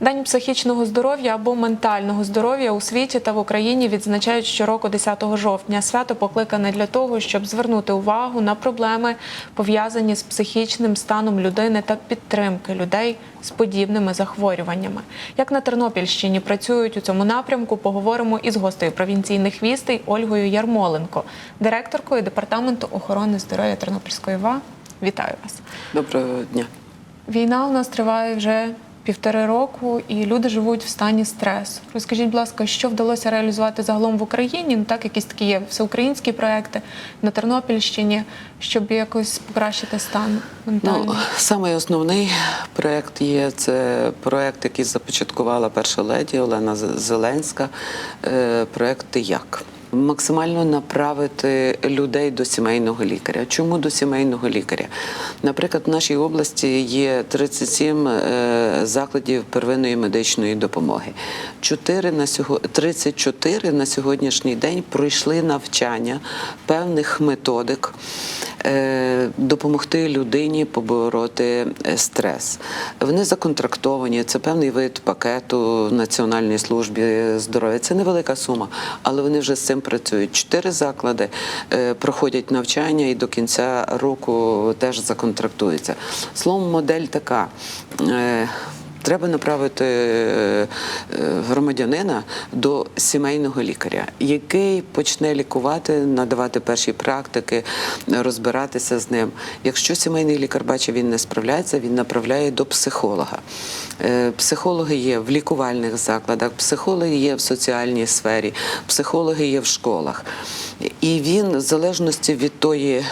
День психічного здоров'я або ментального здоров'я у світі та в Україні відзначають щороку 10 жовтня. Свято покликане для того, щоб звернути увагу на проблеми, пов'язані з психічним станом людини та підтримки людей з подібними захворюваннями. Як на Тернопільщині працюють у цьому напрямку, поговоримо із гостею провінційних вістей Ольгою Ярмоленко, директоркою департаменту охорони здоров'я Тернопільської ва. Вітаю вас. Доброго дня. Війна у нас триває вже півтори року, і люди живуть в стані стресу. Розкажіть, будь ласка, що вдалося реалізувати загалом в Україні? Ну так, якісь такі є всеукраїнські проекти на Тернопільщині, щоб якось покращити стан ментальний. Ну, самий основний проект є це проект, який започаткувала перша леді Олена Зеленська. е, Проект «Ти як. Максимально направити людей до сімейного лікаря. Чому до сімейного лікаря? Наприклад, в нашій області є 37 е, закладів первинної медичної допомоги. 4 на сього- 34 на сьогоднішній день пройшли навчання певних методик допомогти людині побороти е, стрес. Вони законтрактовані, це певний вид пакету в Національній службі здоров'я. Це невелика сума, але вони вже з цим працюють. Чотири заклади е, проходять навчання і до кінця року теж законтрактуються. Словом, модель така. Треба направити е, е, громадянина до сімейного лікаря, який почне лікувати, надавати перші практики, розбиратися з ним. Якщо сімейний лікар бачить, він не справляється, він направляє до психолога. Е, Психологи є в лікувальних закладах, психологи є в соціальній сфері, психологи є в школах. І він, в залежності від тої,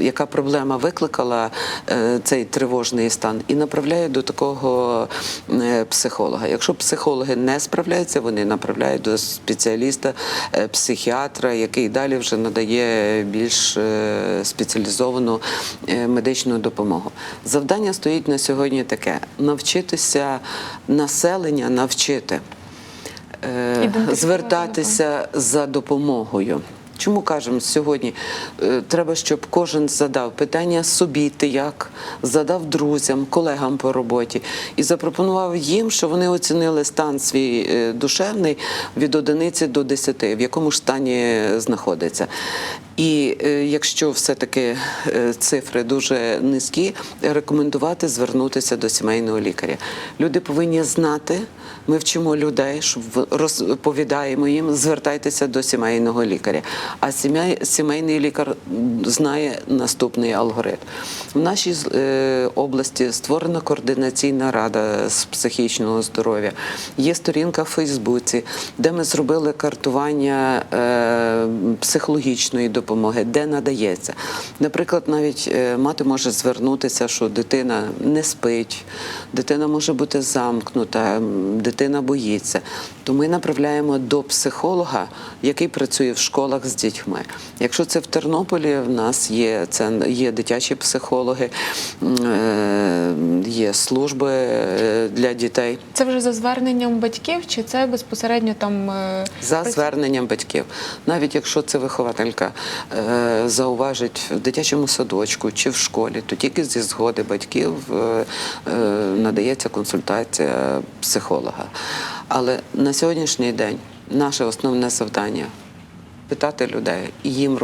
яка проблема викликала е, цей тривожний стан, і направляє до такого е, психолога. Якщо психологи не справляються, вони направляють до спеціаліста, е, психіатра, який далі вже надає більш спеціалізовану медичну допомогу. Завдання стоїть на сьогодні таке: навчитися населення навчити звертатися за допомогою. Чому кажемо сьогодні? е, Треба, щоб кожен задав питання собі, ти як, задав друзям, колегам по роботі і запропонував їм, що вони оцінили стан свій е, душевний від одиниці до десяти, в якому ж стані знаходиться. І е, якщо все-таки цифри дуже низькі, рекомендувати звернутися до сімейного лікаря. Люди повинні знати. Ми вчимо людей, щоб розповідаємо їм, звертайтеся до сімейного лікаря. А сімей, сімейний лікар знає наступний алгоритм. В нашій е, області створена координаційна рада з психічного здоров'я. Є сторінка в Фейсбуці, де ми зробили картування е, психологічної допомоги, де надається. Наприклад, навіть е, мати може звернутися, що дитина не спить, дитина може бути замкнута, дитина боїться. То ми направляємо до психолога, який працює в школах з дітьми. Якщо це в Тернополі, в нас є це є дитячі психологи, е, є служби е, для дітей. Це вже за зверненням батьків, чи це безпосередньо там За зверненням батьків, навіть якщо це вихователька е, зауважить в дитячому садочку чи в школі, то тільки зі згоди батьків е, е, надається консультація психолога. Але на сьогоднішній день наше основне завдання питати людей і їм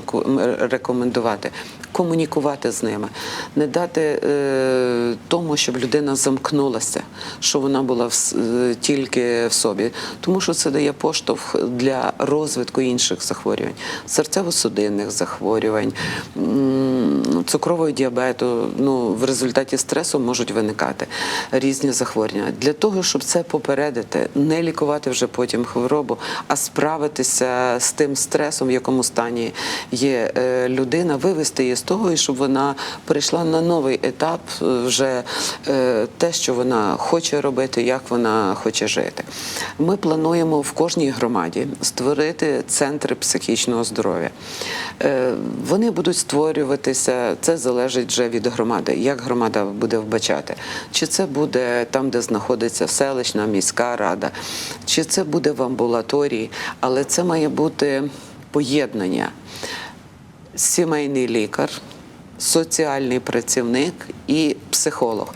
рекомендувати, комунікувати з ними, не дати е, тому, щоб людина замкнулася, що вона була в, е, тільки в собі, тому що це дає поштовх для розвитку інших захворювань, серцево-судинних захворювань, цукрового діабету. Ну, в результаті стресу можуть виникати різні захворювання. Для того, щоб це попередити, не лікувати вже потім хворобу, а справитися з тим стресом, в якому стані є е, людина, вивести її з того, і щоб вона перейшла на новий етап, е, вже е, те, що вона хоче робити, як вона хоче жити. Ми плануємо в кожній громаді створити центри психічного здоров'я. Е, Вони будуть створюватися, це залежить вже від громади, як громада буде вбачати. Чи це буде там, де знаходиться селищна міська рада, чи це буде в амбулаторії, але це має бути поєднання сімейний лікар, соціальний працівник і психолог.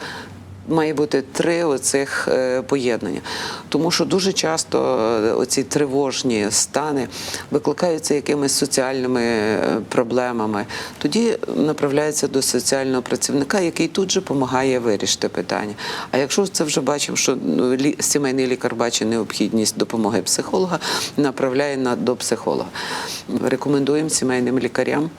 Має бути три оцих е, поєднання. Тому що дуже часто е, оці тривожні стани викликаються якимись соціальними е, проблемами. Тоді направляється до соціального працівника, який тут же допомагає вирішити питання. А якщо це вже бачимо, що ну, сімейний лікар бачить необхідність допомоги психолога, направляє на до психолога. Рекомендуємо сімейним лікарям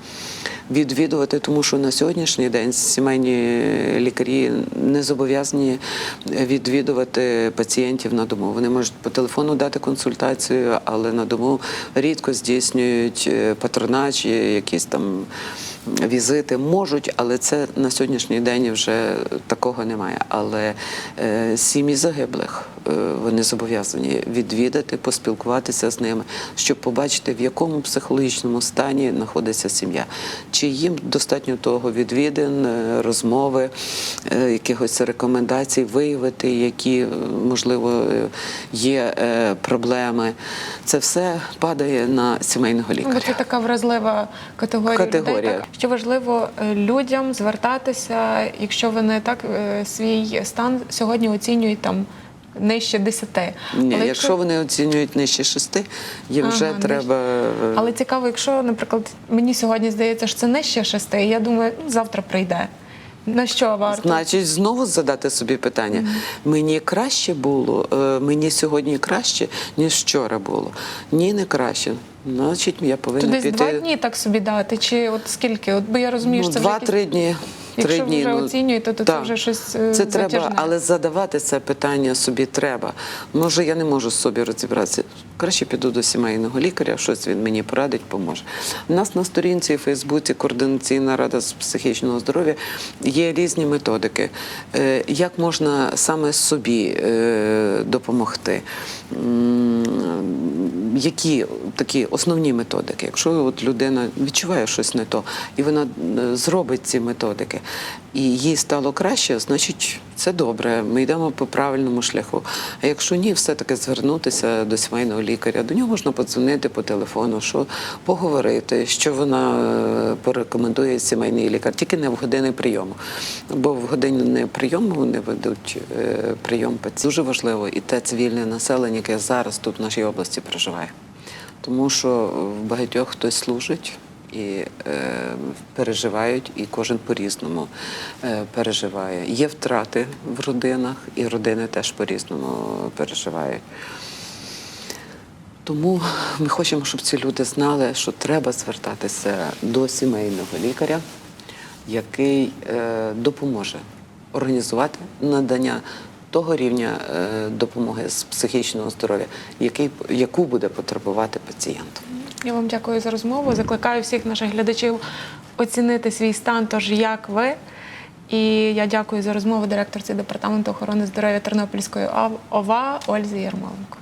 відвідувати, тому що на сьогоднішній день сімейні лікарі не зобов'язані відвідувати пацієнтів на дому. Вони можуть по телефону дати консультацію, але на дому рідко здійснюють патронаж, якісь там візити можуть, але це на сьогоднішній день вже такого немає. Але е, сім'ї загиблих е, вони зобов'язані відвідати, поспілкуватися з ними, щоб побачити, в якому психологічному стані знаходиться сім'я. Чи їм достатньо того відвідин, е, розмови, е, якихось рекомендацій, виявити, які е, можливо є е, проблеми. Це все падає на сімейного лікаря. це така вразлива категорія, Категорія. людей. Так? Що важливо е, людям звертатися, якщо вони так е, свій стан сьогодні оцінюють там нижче 10. Ні, Але якщо вони оцінюють нижче шести, їм Ага, вже треба. е, Але цікаво, якщо, наприклад, мені сьогодні здається, що це нижче 6, я думаю, ну, завтра прийде. На що варто? Значить, знову задати собі питання: мені краще було, мені сьогодні краще, ніж вчора було. Ні, не краще. Значить, я повинна Туди піти. два дні так собі дати, чи от скільки? От, бо я розумію, ну, що це вже два-три якісь- дні. Якщо Три ви дні, вже ну, оцінюєте, то це вже щось, е, Це треба, але задавати це питання собі треба. Може, я не можу з собі розібратися. Краще піду до сімейного лікаря, щось він мені порадить, поможе. У нас на сторінці в Фейсбуці Координаційна рада з психічного здоров'я є різні методики, Е, як можна саме собі е, допомогти. Які такі основні методики? Якщо от людина відчуває щось не то, і вона зробить ці методики, і їй стало краще, значить це добре. Ми йдемо по правильному шляху. А якщо ні, все-таки звернутися до сімейного лікаря. До нього можна подзвонити по телефону, що поговорити, що вона е, порекомендує сімейний лікар, тільки не в години прийому. Бо в години прийому вони ведуть е, прийом. Дуже важливо і те цивільне населення, яке зараз тут в нашій області проживає. Тому що в багатьох хтось служить і е, переживають, і кожен по-різному е, переживає. Є втрати в родинах, і родини теж по-різному переживають. Тому ми хочемо, щоб ці люди знали, що треба звертатися до сімейного лікаря, який е, допоможе організувати надання того рівня е, допомоги з психічного здоров'я, який, яку буде потребувати пацієнт. Я вам дякую за розмову. Закликаю всіх наших глядачів оцінити свій стан, тож як ви. І я дякую за розмову директорці департаменту охорони здоров'я Тернопільської ОВА Ользі Ярмоленко.